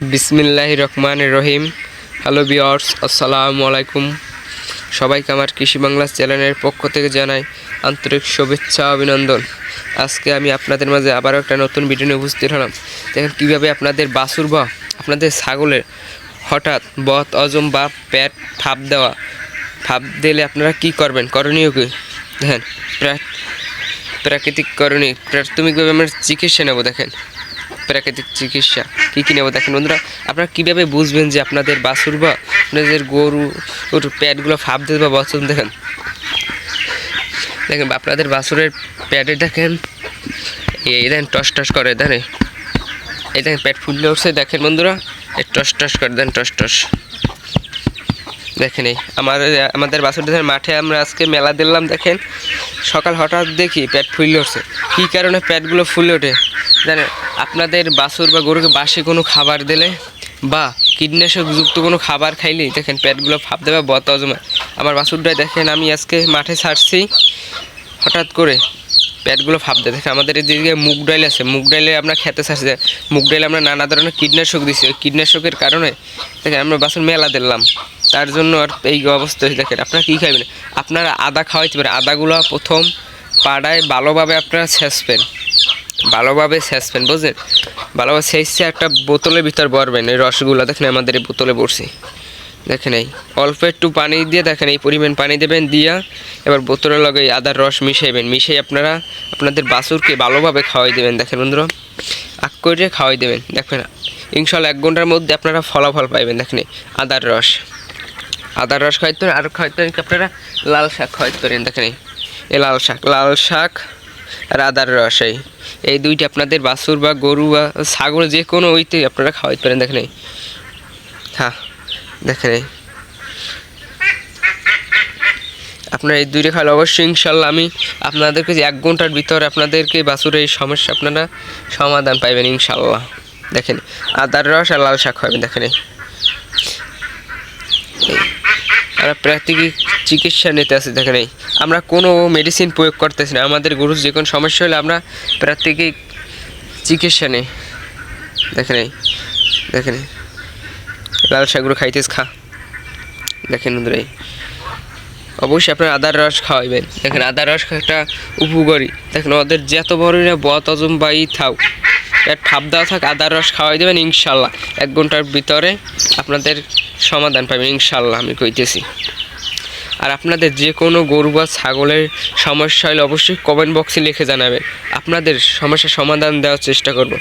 বিসমিল্লাহ রহমান রহিম। হ্যালো বিয়ার্স আসসালামু আলাইকুম। সবাইকে আমার কৃষি বাংলা চ্যানেলের পক্ষ থেকে জানাই আন্তরিক শুভেচ্ছা, অভিনন্দন। আজকে আমি আপনাদের মাঝে আবারও একটা নতুন ভিডিও নিয়ে উপস্থিত হলাম। দেখেন কীভাবে আপনাদের বাছুর বা আপনাদের ছাগলের হঠাৎ বত অজম বা প্যাট ফাপ দেওয়া, ফাপ দিলে আপনারা কি করবেন? করণীয় কি? দেখেন, প্রা- প্রাকৃতিক করণীয়, প্রাথমিকভাবে আমরা চিকিৎসা নেব, দেখেন। প্রাকৃতিক চিকিৎসা কী কী নেব দেখেন বন্ধুরা, আপনারা কীভাবে বুঝবেন যে আপনাদের বাছুর বা আপনাদের গরু, ওর প্যাডগুলো ফাঁপ দেবে বা বছর দেখেন। দেখেন আপনাদের বাছুরের প্যাডে দেখেন, এই দেখেন টস টস করে, দেখেন এই। দেখেন প্যাড ফুললে উঠছে, দেখেন বন্ধুরা, এই টস টস করে দেন টস টস। দেখেন। এই আমাদের আমাদের বাছুর দেখেন মাঠে আমরা আজকে মেলা দিলাম, দেখেন। সকাল হঠাৎ দেখি প্যাট ফুলে উঠছে। কী কারণে প্যাটগুলো ফুলে ওঠে? জানেন, আপনাদের বাছুর বা গরুকে বাসি কোনো খাবার দিলে বা কীটনাশক যুক্ত কোনো খাবার খাইলেই দেখেন প্যাটগুলো ফাপ দেবে, বত অজমায় আমার বাছুরটাই দেখেন, আমি আজকে মাঠে ছাড়ছি, হঠাৎ করে প্যাটগুলো ফাপ দেয় দেখেন আমাদের এদিকে মুগ ডাইল আছে। মুগ ডাইলে আমরা খেতে ছাড়ছি মুগ ডাইলে আমরা নানা ধরনের কীটনাশক দিছি। ওই কীটনাশকের কারণে দেখেন আমরা বাসন মেলা দিলাম। তার জন্য আর এই অবস্থা হয়েছে। দেখেন আপনারা কী খাইবেন? আপনারা আদা খাওয়াইতে পারেন। আদাগুলো প্রথম পাড়ায় ভালোভাবে আপনারা ছেঁচবেন। ভালোভাবে ছেঁচবেন, বুঝলেন? ভালোভাবে ছেঁচে একটা বোতলের ভিতর ভরবেন। এই রসগুলো দেখেন আমাদের এই বোতলে পড়ছি দেখেন এই, অল্প একটু পানি দিয়ে দেখেন এই পরিমাণ পানি দেবেন দিয়া, এবার বোতলের লগে আদার রস মিশাইবেন। মিশিয়ে আপনারা আপনাদের বাছুরকে ভালোভাবে খাওয়াই দেবেন। দেখেন বন্ধুরা, আগ করে খাওয়াই দেবেন। দেখেন, ইনশাল্লাহ এক ঘণ্টার মধ্যে আপনারা ফলাফল পাইবেন। দেখেন আদার রস। আদার রস খাওয়াইতে আর খাওয়াইতে আপনারা লাল শাক খাওয়াইতে পারেন দেখেন এই লাল শাক লাল শাক আর আদার রস এই। এই দুইটি আপনাদের বাছুর বা গরু বা ছাগল যে কোনো ওইতে আপনারা খাওয়াইতে পারেন দেখেন হ্যাঁ। দেখেন আপনার এই দুইটা খাওয়ালে অবশ্যই ইনশাল্লাহ আমি আপনাদেরকে যে এক ঘণ্টার ভিতরে আপনাদেরকে বাছুরের এই সমস্যা আপনারা সমাধান পাইবেন ইনশাল্লাহ। দেখেন, আদার রস আর লাল শাক খাবেন, দেখেন আমরা প্রাকৃতিক চিকিৎসা নিতে আসি দেখেন আমরা কোনো মেডিসিন প্রয়োগ করতেছি না, আমাদের গরুর যে কোনো সমস্যা হলে আমরা প্রাকৃতিক চিকিৎসা নেই। দেখেন দেখেন। লাল শাকগুলো খাইতেস খা। দেখেন বন্ধুরা অবশ্যই আপনার আদার রস খাওয়াইবেন। দেখেন আদার রস একটা উপকারী। দেখেন ওদের যত বড় না বত অজম বাই এর ঠাপ দেওয়া থাক, আদার রস খাওয়াই দেবেন ইনশাল্লাহ। এক ঘণ্টার ভিতরে আপনাদের সমাধান পাবেন, ইনশাল্লাহ, আমি কইতেছি। আর আপনাদের যে কোনো গরু বা ছাগলের সমস্যা হলে অবশ্যই কমেন্ট বক্সে লিখে জানাবেন। আপনাদের সমস্যার সমাধান দেওয়ার চেষ্টা করব।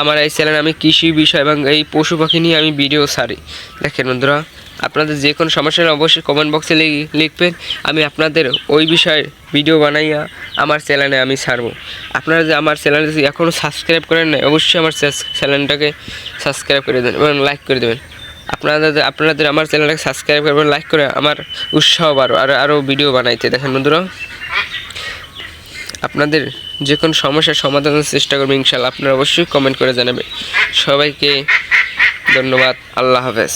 আমার এই চ্যানেলে আমি কৃষি বিষয় এবং এই পশু পাখি নিয়ে আমি ভিডিও ছাড়ি। দেখেন বন্ধুরা, আপনাদের যে কোনো সমস্যা হলে অবশ্যই কমেন্ট বক্সে লিখবেন। আমি আপনাদের ওই বিষয়ে ভিডিও বানাইয়া আমার চ্যানেলে আমি ছাড়বো। আপনারা যে আমার চ্যানেলে এখনও সাবস্ক্রাইব করেন না অবশ্যই আমার চ্যানেলটাকে সাবস্ক্রাইব করে দেবেন এবং লাইক করে দেবেন। আপনাদের আপনাদের আমার চ্যানেলটাকে সাবস্ক্রাইব করবেন লাইক করে আমার উৎসাহ বাড়ো, আর আরও ভিডিও বানাইতে। দেখেন বন্ধুরা, আপনাদের যে কোনো সমস্যার সমাধানের চেষ্টা করবেন ইনশাল্লাহ, আপনারা অবশ্যই কমেন্ট করে জানাবেন। সবাইকে ধন্যবাদ, আল্লাহ হাফেজ।